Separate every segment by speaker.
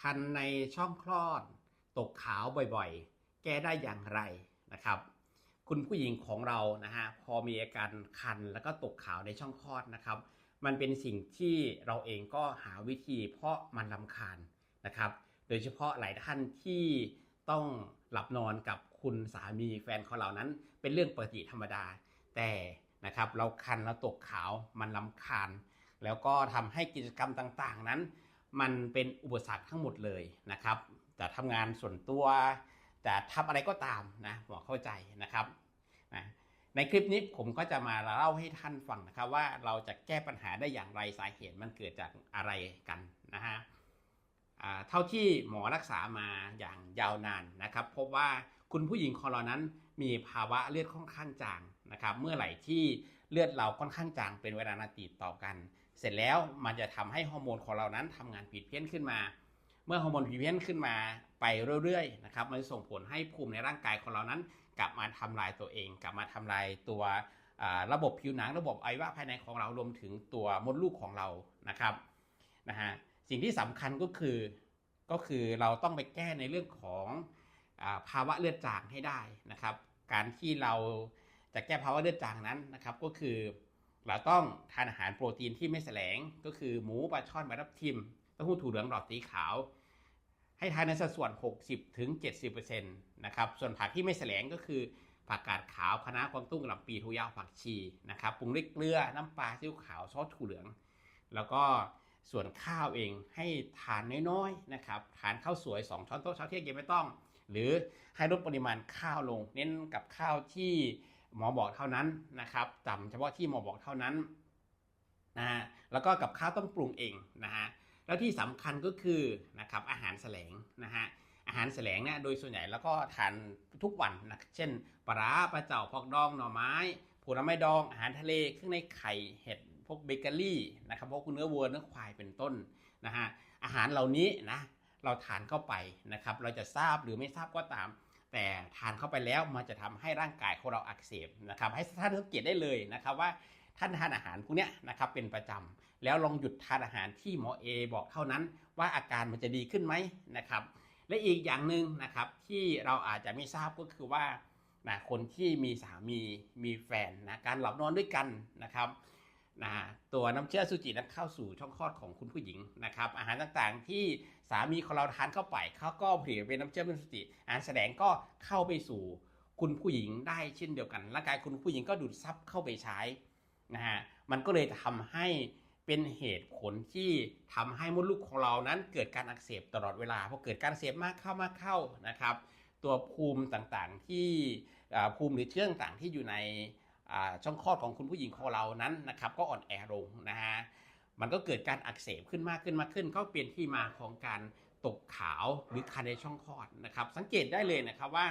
Speaker 1: คันในช่องคลอด ตกขาวบ่อยๆ แก้ได้อย่างไรนะครับ คุณผู้หญิงของเรานะฮะพอมีอาการคันแล้วก็ตกขาวในช่องคลอดนะครับ มันเป็นสิ่งที่เราเองก็หาวิธีเพราะมันลำคาญนะครับ โดยเฉพาะหลายท่านที่ต้องหลับนอนกับคุณสามีแฟนของเรานั้น เป็นเรื่องปกติธรรมดา แต่นะครับเราคันแล้วตกขาวมันลำคาญ แล้วก็ทำให้กิจกรรมต่างๆนั้น มันเป็นอุปสรรคทั้งหมดเลยนะครับจะทำงานส่วนตัวจะทำอะไรก็ตามนะหมอเข้าใจนะครับนะในคลิปนี้ผมก็จะมาเล่าให้ท่านฟังนะครับว่าเราจะแก้ปัญหาได้อย่างไรสาเหตุมันเกิดจากอะไรกันนะฮะเท่าที่หมอรักษามาอย่างยาวนานนะครับ พบว่าคุณผู้หญิงขอเรานั้นมีภาวะเลือดค่อนข้างจางนะครับ เมื่อไหร่ที่เลือดเราค่อนข้างจางเป็นเวลานานติดต่อกัน เสร็จแล้วมันจะทำให้ฮอร์โมนของเรานั้นทำงานผิดเพี้ยนขึ้นมา เมื่อฮอร์โมนผิดเพี้ยนขึ้นมาไปเรื่อยๆนะครับมันจะส่งผลให้ภูมิในร่างกายของเรานั้น กลับมาทำลายตัวเอง กลับมาทำลายตัวระบบผิวหนังระบบอวัยวะภายในของเรารวมถึงตัวมดลูกของเรานะครับนะฮะสิ่งที่สำคัญก็คือก็คือเราต้องไปแก้ในเรื่องของอภาวะเลือดจางให้ได้นะครับ การที่เราจะแก้ภาวะเลือดจางนั้นนะครับก็คือ เราต้องทานอาหารโปรตีนที่ไม่แสลง ก็คือหมูปลาช่อนปลาทับทิมเต้าหู้ถั่วเหลืองหลอดสีขาว ให้ทานในสัดส่วน 60ถึง70%นะครับส่วนผักที่ไม่แสลงก็คือผักกาดขาวคะน้ากวางตุ้งกะหล่ำปีทุยาวผักชีนะครับปรุงด้วยเกลือน้ำปลาซีอิ๊วขาวซอสถั่วเหลือง แล้วก็ส่วนข้าวเองให้ทานน้อยๆนะครับทานข้าวสวย 2 ช้อนโต๊ะเช้าเที่ยงเย็นไม่ต้อง หรือให้ลดปริมาณข้าวลง เน้นกับข้าวที่ หมอบอกเท่านั้นนะครับจำเฉพาะที่หมอบอกเท่านั้นนะฮะแล้วก็กับข้าวต้องปรุงเองนะฮะแล้วที่สำคัญก็คือนะครับอาหารแสลงนะฮะอาหารแสลงเนี่ยโดยส่วนใหญ่แล้วก็ทานทุกวันนะเช่นปลาปลาเจ่าพอกดองหน่อไม้ผลไม้ดองอาหารทะเลเครื่องในไข่เห็ดพวกเบเกอรี่นะครับพวกเนื้อวัวเนื้อควายเป็นต้นนะฮะอาหารเหล่านี้นะเราทานเข้าไปนะครับ เราจะทราบหรือไม่ทราบก็ตาม ทานเข้าไปแล้ว มันจะทำให้ร่างกายของเราอักเสบนะครับให้ท่านสังเกตได้เลยนะครับว่าท่านทานอาหารพวกเนี้ยนะครับเป็นประจำแล้วลองหยุดทานอาหารที่หมอเอบอกเท่านั้น ว่าอาการมันจะดีขึ้นไหมนะครับ และอีกอย่างหนึ่งนะครับที่เราอาจจะไม่ทราบก็คือว่านะคนที่มีสามีมีแฟนนะการหลับนอนด้วยกันนะครับ นะตัวน้ำเชื่อสุจินั้นเข้าสู่ช่องคลอดของคุณผู้หญิงนะครับอาหารต่างๆที่สามีของเราทานเข้าไปเขาก็ผลิตเป็นน้ำเชื่อเป็นสุจิอาหารแสดงก็เข้าไปสู่คุณผู้หญิงได้เช่นเดียวกันร่างกายคุณผู้หญิงก็ดูดซับเข้าไปใช้นะฮะมันก็เลยทำให้เป็นเหตุผลที่ทำให้มดลูกของเรานั้นเกิดการอักเสบตลอดเวลาพอเกิดการอักเสบมากเข้ามากเข้านะครับ ตัวภูมิต่างๆที่ภูมิหรือเชื้อต่างๆที่อยู่ใน ช่องคลอดของคุณผู้หญิงของเรานั้นนะครับก็อ่อนแอลงนะฮะมันก็เกิดการอักเสบขึ้นมากขึ้นมากขึ้น ก็เป็นที่มาของการตกขาวหรือคันในช่องคลอดนะครับ สังเกตได้เลยนะครับว่า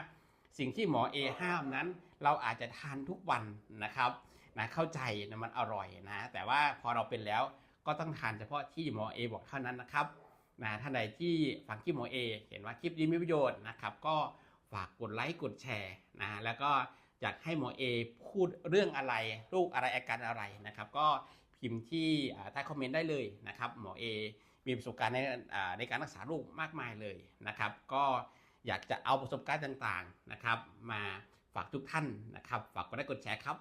Speaker 1: สิ่งที่หมอเอห้ามนั้น เราอาจจะทานทุกวันนะครับนะเข้าใจนะมันอร่อยนะแต่ว่าพอเราเป็นแล้วก็ต้องทานเฉพาะที่หมอเอบอกเท่านั้นนะครับนะท่านใดที่ฟังคลิปหมอเอเห็นว่าคลิปนี้มีประโยชน์นะครับ ก็ฝากกดไลค์กดแชร์นะแล้วก็ อยากให้หมอเอพูดเรื่องอะไรโรคอะไรอาการอะไรนะครับ ก็พิมพ์ที่ใต้คอมเมนต์ได้เลยนะครับ หมอเอมีประสบการณ์ในในการรักษาโรคมากมายเลยนะครับ ก็อยากจะเอาประสบการณ์ต่างๆนะครับ มาฝากทุกท่านนะครับ ฝากกดไลค์กดแชร์ครับ